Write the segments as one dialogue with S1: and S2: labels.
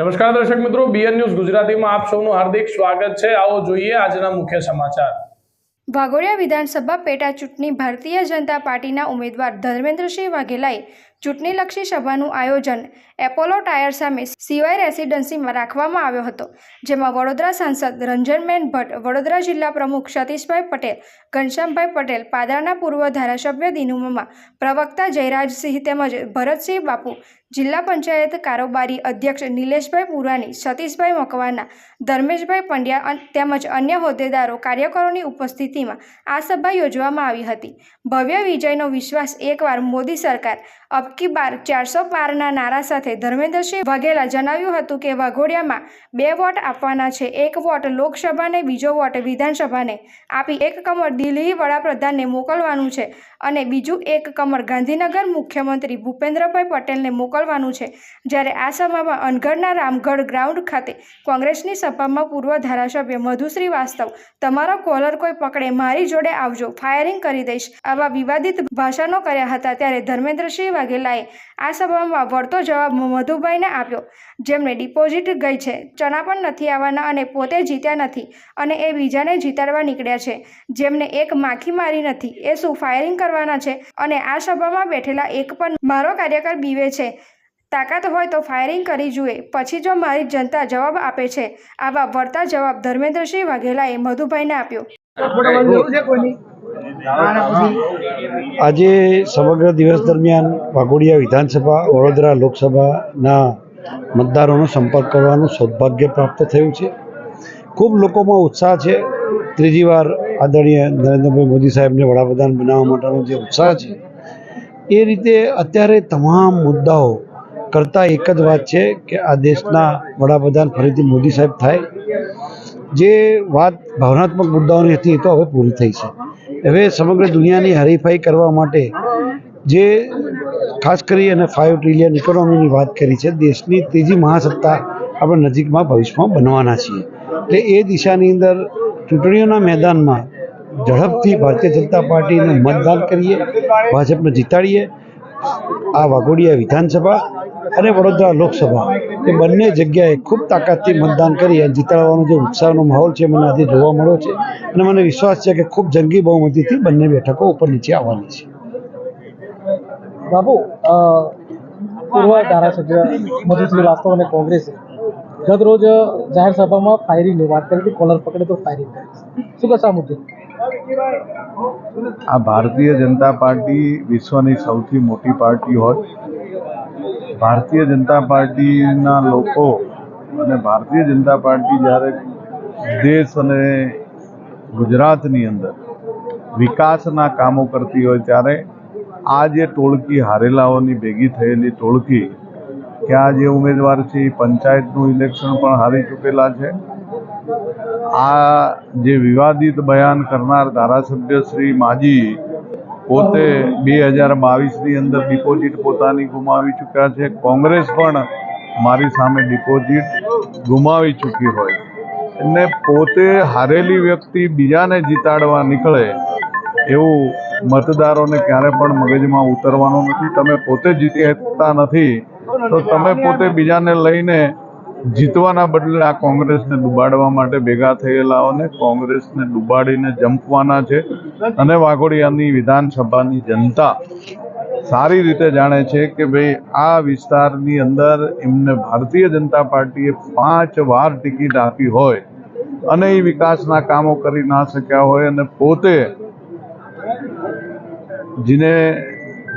S1: નમસ્કાર દર્શક મિત્રો બીએન ન્યૂઝ ગુજરાતીમાં આપ સૌનું હાર્દિક સ્વાગત છે. આવો જોઈએ આજના મુખ્ય સમાચાર.
S2: વાઘોડિયા વિધાનસભા પેટા ચૂંટણી ભારતીય જનતા પાર્ટીના ઉમેદવાર ધર્મેન્દ્રસિંહ વાઘેલાએ ચૂંટણીલક્ષી સભાનું આયોજન એપોલો ટાયર સામે સીવાય રેસિડેન્સીમાં રાખવામાં આવ્યો હતો, જેમાં વડોદરા સાંસદ રંજનબેન ભટ્ટ, વડોદરા જિલ્લા પ્રમુખ સતીશભાઈ પટેલ, ઘનશ્યામભાઈ પટેલ, પાદરાના પૂર્વ ધારાસભ્ય દિનુમમા, પ્રવક્તા જયરાજસિંહ તેમજ ભરતસિંહ બાપુ જિલ્લા પંચાયત કારોબારી અધ્યક્ષ નિલેશભાઈ પુરાણી સતીશભાઈ મકવાના, ધર્મેશભાઈ પંડ્યા તેમજ અન્ય હોદ્દેદારો કાર્યકરોની ઉપસ્થિતિમાં આ સભા યોજવામાં આવી હતી. ભવ્ય વિજયનો વિશ્વાસ એકવાર મોદી સરકાર અબકી બાર ચારસો પારના નારા સાથે ધર્મેન્દ્રસિંહ વાઘેલા જણાવ્યું હતું કે વાઘોડિયામાં બે વોટ આપવાના છે, એક વોટ લોકસભાને, બીજો વોટ વિધાનસભાને. આપી એક કમર દિલ્હી વડાપ્રધાનને મોકલવાનું છે અને બીજું એક કમર ગાંધીનગર મુખ્યમંત્રી ભૂપેન્દ્રભાઈ પટેલને મોકલવાનું છે. જ્યારે આ સભામાં અનગઢના રામગઢ ગ્રાઉન્ડ ખાતે કોંગ્રેસની સભામાં પૂર્વ ધારાસભ્ય મધુશ્રી વાસ્તવ, તમારો કોલર કોઈ પકડે, મારી જોડે આવજો, ફાયરિંગ કરી દઈશ. આવા વિવાદિત ભાષણો કર્યા હતા ત્યારે ધર્મેન્દ્રસિંહ વાઘેલાએ આ સભામાં વળતો જવાબ મધુભાઈને આપ્યો. જેમને ડિપોઝિટ ગઈ છે, ચણા પણ નથી આવવાના અને પોતે જીત્યા નથી અને એ બીજાને જીતાડવા નીકળ્યા છે. જેમને એક માખી મારી નથી, એ શું ફાયરિંગ કરવાના છે? અને આ સભામાં બેઠેલા એક પણ મારો કાર્યકર બીવે છે. તાકાત હોય તો ફાયરિંગ કરી જુએ. પછી જો મારી જનતા જવાબ આપે છે, આવા વળતા જવાબ ધર્મેન્દ્રસિંહ વાઘેલાએ મધુભાઈને આપ્યો.
S3: આજે સમગ્ર દિવસ દરમિયાન વાઘોડિયા વિધાનસભા, વડોદરા લોકસભાના મતદારોનો સંપર્ક કરવાનું સૌભાગ્ય પ્રાપ્ત થયું છે. ખૂબ લોકોમાં ઉત્સાહ છે. ત્રીજી વાર આદરણીય નરેન્દ્રભાઈ મોદી સાહેબને વડાપ્રધાન બનાવવા માટેનો જે ઉત્સાહ છે, એ રીતે અત્યારે તમામ મુદ્દાઓ કરતાં એક જ વાત છે કે આ દેશના વડાપ્રધાન ફરીથી મોદી સાહેબ થાય. જે વાત ભાવનાત્મક મુદ્દાઓની હતી એ તો હવે પૂરી થઈ છે. હવે સમગ્ર દુનિયાની હરીફાઈ કરવા માટે જે ખાસ કરી અને ફાઇવ ટ્રિલિયન ઇકોનોમીની વાત કરી છે, દેશની ત્રીજી મહાસત્તા આપણે નજીકમાં ભવિષ્યમાં બનવાના છીએ. એટલે એ દિશાની અંદર ચૂંટણીઓના મેદાનમાં ઝડપથી ભારતીય જનતા પાર્ટીને મતદાન કરીએ, ભાજપને જીતાડીએ આ વાઘોડિયા વિધાનસભા અને વડોદરા લોકસભા. એ બંને જગ્યાએ ખૂબ તાકાતથી મતદાન કરી અને જીતાડવાનો જે ઉત્સાહનો માહોલ છે, મને આજે જોવા મળ્યો છે. અને મને વિશ્વાસ છે કે ખૂબ જંગી બહુમતીથી બંને બેઠકો ઉપર નીચે આવવાની છે.
S4: બાબુ પૂર્વ ધારાસભ્ય મધુસિંહ વાસ્તવ અને કોંગ્રેસે ગત રોજ જાહેર સભામાં ફાયરિંગની વાત કરી હતી. કોલર પકડે તો ફાયરિંગ કરી શું કશા મુદ્દે?
S5: આ ભારતીય જનતા પાર્ટી વિશ્વની સૌથી મોટી પાર્ટી હોય. ભારતીય જનતા પાર્ટીના લોકો અને ભારતીય જનતા પાર્ટી જ્યારે દેશ અને ગુજરાતની અંદર વિકાસના કામો કરતી હોય ત્યારે આ જે ટોળકી હારેલાઓની ભેગી થયેલી ટોળકી, કે આ જે ઉમેદવાર છે એ પંચાયતનું ઇલેક્શન પણ હારી ચૂકેલા છે. આ જે વિવાદિત બયાન કરનાર ધારાસભ્ય શ્રી માજી પોતે બે હજાર બાવીસની અંદર ડિપોઝિટ પોતાની ગુમાવી ચૂક્યા છે. કોંગ્રેસ પણ મારી સામે ડિપોઝિટ ગુમાવી ચૂકી હોય. અને પોતે હારેલી વ્યક્તિ બીજાને જીતાડવા નીકળે એવું મતદારોને ક્યારે પણ મગજમાં ઉતરવાનું નથી. તમે પોતે જીતી શકતા નથી, તો તમે પોતે બીજાને લઈને જીતવાના બદલે આ કોંગ્રેસને ડૂબાડવા માટે ભેગા થયેલાઓને કોંગ્રેસને ડૂબાડીને જંપવાના છે. અને વાઘોડિયાની વિધાનસભાની જનતા સારી રીતે જાણે છે કે ભાઈ આ વિસ્તારની અંદર એમને ભારતીય જનતા પાર્ટીએ પાંચ વાર ટિકિટ આપી હોય અને એ વિકાસના કામો કરી ના શક્યા હોય અને પોતે જેને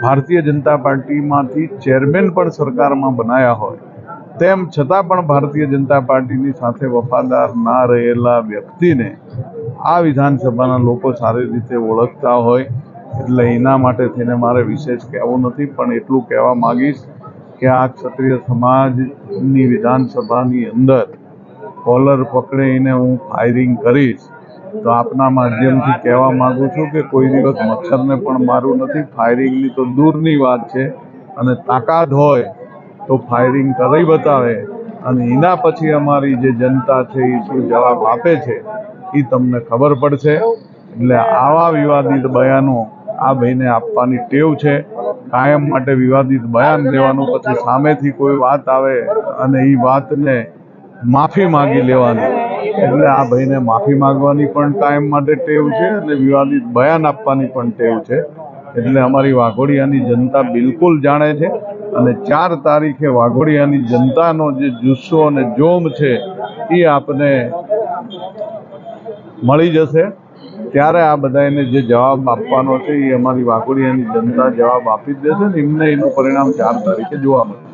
S5: ભારતીય જનતા પાર્ટીમાંથી ચેરમેન પણ સરકારમાં બનાયા હોય તેમ છતાં પણ ભારતીય જનતા પાર્ટીની સાથે વફાદાર ના રહેલા વ્યક્તિને આ વિધાનસભાના લોકો સારી રીતે ઓળખતા હોય, એટલે એના માટે થઈને મારે વિશેષ કહેવું નથી, પણ એટલું કહેવા માગીશ કે આ ક્ષત્રિય સમાજની વિધાનસભાની અંદર કોલર પકડીને હું ફાયરિંગ કરીશ. તો આપના માધ્યમથી કહેવા માગું છું કે કોઈ દિવસ મચ્છરને પણ મારું નથી, ફાયરિંગની તો દૂરની વાત છે અને તાકાત હોય તો ફાયરિંગ કરી બતાવે અને એના પછી અમારી જે જનતા છે, એ શું જવાબ આપે છે, એ તમને ખબર પડશે. એટલે આવા વિવાદિત બયાનો આ ભાઈને આપવાની ટેવ છે. કાયમ માટે વિવાદિત બયાન દેવાનું પછી સામેથી કોઈ વાત આવે અને એ વાતને માફી માંગી લેવાની. એટલે આ ભાઈને માફી માગવાની પણ કાયમ માટે ટેવ છે અને વિવાદિત બયાન આપવાની પણ ટેવ છે. એટલે અમારી વાઘોડિયાની જનતા બિલકુલ જાણે છે. અને ચાર તારીખે વાઘોડિયાની જનતાનો જે જુસ્સો અને જોમ છે, એ આપને મળી જશે. ત્યારે આ બધાને જે જવાબ આપવાનો છે, એ અમારી વાઘોડિયાની જનતા જવાબ આપી દેશે ને, એમને એનું પરિણામ ચાર તારીખે જોવા મળશે.